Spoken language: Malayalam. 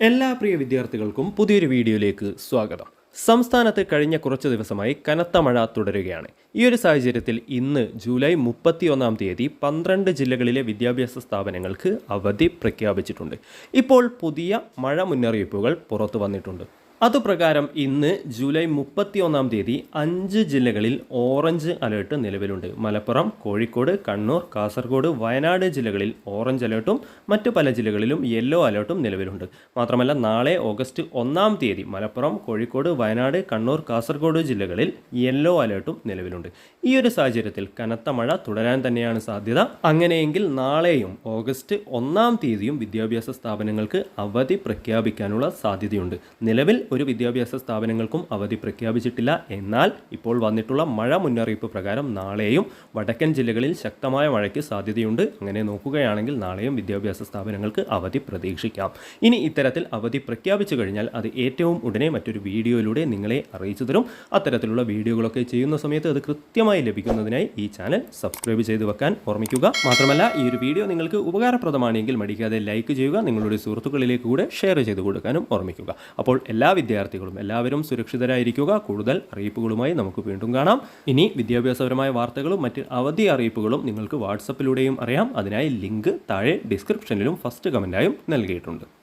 എല്ലാ പ്രിയ വിദ്യാർത്ഥികൾക്കും പുതിയൊരു വീഡിയോയിലേക്ക് സ്വാഗതം. സംസ്ഥാനത്ത് കഴിഞ്ഞ കുറച്ച് ദിവസമായി കനത്ത മഴ തുടരുകയാണ്. ഈ ഒരു സാഹചര്യത്തിൽ ഇന്ന് ജൂലൈ മുപ്പത്തിയൊന്നാം തീയതി പന്ത്രണ്ട് ജില്ലകളിലെ വിദ്യാഭ്യാസ സ്ഥാപനങ്ങൾക്ക് അവധി പ്രഖ്യാപിച്ചിട്ടുണ്ട്. ഇപ്പോൾ പുതിയ മഴ മുന്നറിയിപ്പുകൾ പുറത്തു വന്നിട്ടുണ്ട്. അതുപ്രകാരം ഇന്ന് ജൂലൈ മുപ്പത്തിയൊന്നാം തീയതി അഞ്ച് ജില്ലകളിൽ ഓറഞ്ച് അലേർട്ട് നിലവിലുണ്ട്. മലപ്പുറം കോഴിക്കോട് കണ്ണൂർ കാസർഗോഡ് വയനാട് ജില്ലകളിൽ ഓറഞ്ച് അലേർട്ടും മറ്റു പല ജില്ലകളിലും യെല്ലോ അലേർട്ടും നിലവിലുണ്ട്. മാത്രമല്ല നാളെ ഓഗസ്റ്റ് ഒന്നാം തീയതി മലപ്പുറം കോഴിക്കോട് വയനാട് കണ്ണൂർ കാസർഗോഡ് ജില്ലകളിൽ യെല്ലോ അലേർട്ടും നിലവിലുണ്ട്. ഈ ഒരു സാഹചര്യത്തിൽ കനത്ത മഴ തുടരാൻ തന്നെയാണ് സാധ്യത. അങ്ങനെയെങ്കിൽ നാളെയും ഓഗസ്റ്റ് ഒന്നാം തീയതിയും വിദ്യാഭ്യാസ സ്ഥാപനങ്ങൾക്ക് അവധി പ്രഖ്യാപിക്കാനുള്ള സാധ്യതയുണ്ട്. നിലവിൽ ഒരു വിദ്യാഭ്യാസ സ്ഥാപനങ്ങൾക്കും അവധി പ്രഖ്യാപിച്ചിട്ടില്ല. എന്നാൽ ഇപ്പോൾ വന്നിട്ടുള്ള മഴ മുന്നറിയിപ്പ് പ്രകാരം നാളെയും വടക്കൻ ജില്ലകളിൽ ശക്തമായ മഴയ്ക്ക് സാധ്യതയുണ്ട്. അങ്ങനെ നോക്കുകയാണെങ്കിൽ നാളെയും വിദ്യാഭ്യാസ സ്ഥാപനങ്ങൾക്ക് അവധി പ്രതീക്ഷിക്കാം. ഇനി ഇത്തരത്തിൽ അവധി പ്രഖ്യാപിച്ചു കഴിഞ്ഞാൽ അത് ഏറ്റവും ഉടനെ മറ്റൊരു വീഡിയോയിലൂടെ നിങ്ങളെ അറിയിച്ചു തരും. അത്തരത്തിലുള്ള വീഡിയോകളൊക്കെ ചെയ്യുന്ന സമയത്ത് അത് കൃത്യമായി ലഭിക്കുന്നതിനായി ഈ ചാനൽ സബ്സ്ക്രൈബ് ചെയ്ത് വെക്കാൻ ഓർമ്മിക്കുക. മാത്രമല്ല ഈ ഒരു വീഡിയോ നിങ്ങൾക്ക് ഉപകാരപ്രദമാണെങ്കിൽ മടിക്കാതെ ലൈക്ക് ചെയ്യുക നിങ്ങളുടെ സുഹൃത്തുക്കളിലേക്ക് കൂടെ ഷെയർ ചെയ്ത് കൊടുക്കാനും ഓർമ്മിക്കുക. അപ്പോൾ എല്ലാ വിദ്യാർത്ഥികളും എല്ലാവരും സുരക്ഷിതരായിരിക്കുക. കൂടുതൽ അറിയിപ്പുകളുമായി നമുക്ക് വീണ്ടും കാണാം. ഇനി വിദ്യാഭ്യാസപരമായ വാർത്തകളും മറ്റ് അവധി അറിയിപ്പുകളും നിങ്ങൾക്ക് വാട്സപ്പിലൂടെയും അറിയാം. അതിനായി ലിങ്ക് താഴെ ഡിസ്ക്രിപ്ഷനിലും ഫസ്റ്റ് കമന്റായും നൽകിയിട്ടുണ്ട്.